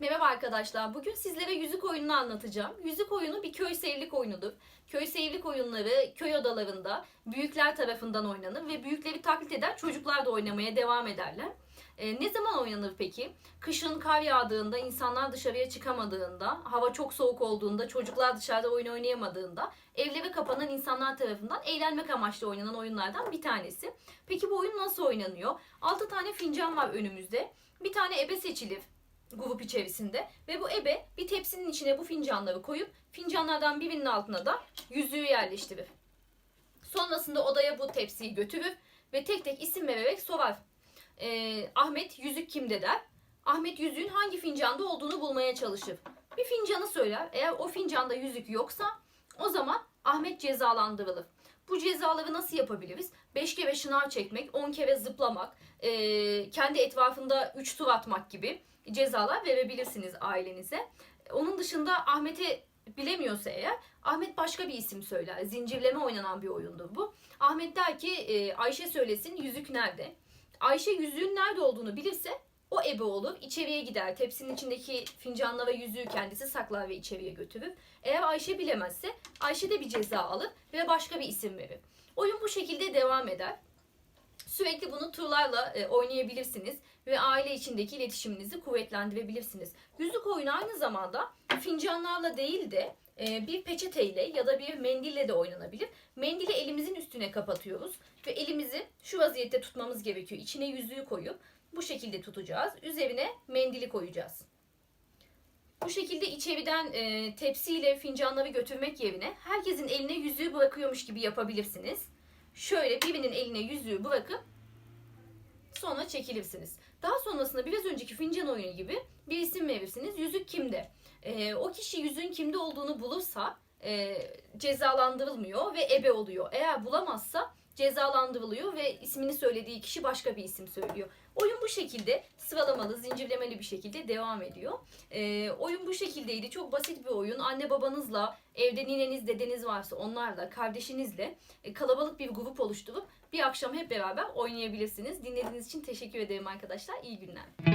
Merhaba arkadaşlar. Bugün sizlere yüzük oyununu anlatacağım. Yüzük oyunu bir köy seyirlik oyunudur. Köy seyirlik oyunları köy odalarında büyükler tarafından oynanır ve büyükleri taklit eden çocuklar da oynamaya devam ederler. Ee, ne zaman oynanır peki? Kışın kar yağdığında, insanlar dışarıya çıkamadığında, hava çok soğuk olduğunda, çocuklar dışarıda oyun oynayamadığında evlere kapanan insanlar tarafından eğlenmek amaçlı oynanan oyunlardan bir tanesi. Peki bu oyun nasıl oynanıyor? 6 tane fincan var önümüzde. Bir tane ebe seçilir grup içerisinde ve bu ebe bir tepsinin içine bu fincanları koyup fincanlardan birinin altına da yüzüğü yerleştirir. Sonrasında odaya bu tepsiyi götürür ve tek tek isim vererek sorar. Ee, Ahmet yüzük kimde der. Ahmet yüzüğün hangi fincanda olduğunu bulmaya çalışır. Bir fincanı söyler. Eğer o fincanda yüzük yoksa o zaman Ahmet cezalandırılır. Bu cezaları nasıl yapabiliriz? 5 kere şınav çekmek, 10 kere zıplamak, ee, kendi etrafında 3 tur atmak gibi cezalar verebilirsiniz ailenize. Onun dışında Ahmet'e bilemiyorsa eğer Ahmet başka bir isim söyler. Zincirleme oynanan bir oyundur bu. Ahmet der ki e, Ayşe söylesin yüzük nerede? Ayşe yüzüğün nerede olduğunu bilirse o ebe olur. içeriye gider. Tepsinin içindeki fincanla ve yüzüğü kendisi saklar ve içeriye götürür. Eğer Ayşe bilemezse Ayşe de bir ceza alır ve başka bir isim verir. Oyun bu şekilde devam eder. Sürekli bunu turlarla e, oynayabilirsiniz ve aile içindeki iletişiminizi kuvvetlendirebilirsiniz. Yüzük oyunu aynı zamanda fincanlarla değil de bir peçeteyle ya da bir mendille de oynanabilir. Mendili elimizin üstüne kapatıyoruz ve elimizi şu vaziyette tutmamız gerekiyor. İçine yüzüğü koyup bu şekilde tutacağız. Üzerine mendili koyacağız. Bu şekilde içeriden e, tepsiyle fincanları götürmek yerine herkesin eline yüzüğü bırakıyormuş gibi yapabilirsiniz. Şöyle birinin eline yüzüğü bırakıp sonra çekilirsiniz. Daha sonrasında biraz önceki fincan oyunu gibi bir isim verirsiniz. Yüzük kimde? Ee, o kişi yüzüğün kimde olduğunu bulursa e, cezalandırılmıyor ve ebe oluyor. Eğer bulamazsa cezalandırılıyor ve ismini söylediği kişi başka bir isim söylüyor. Oyun bu şekilde sıralamalı, zincirlemeli bir şekilde devam ediyor. Ee, oyun bu şekildeydi. Çok basit bir oyun. Anne babanızla, evde nineniz, dedeniz varsa onlarla, kardeşinizle e, kalabalık bir grup oluşturup bir akşam hep beraber oynayabilirsiniz. Dinlediğiniz için teşekkür ederim arkadaşlar. İyi günler.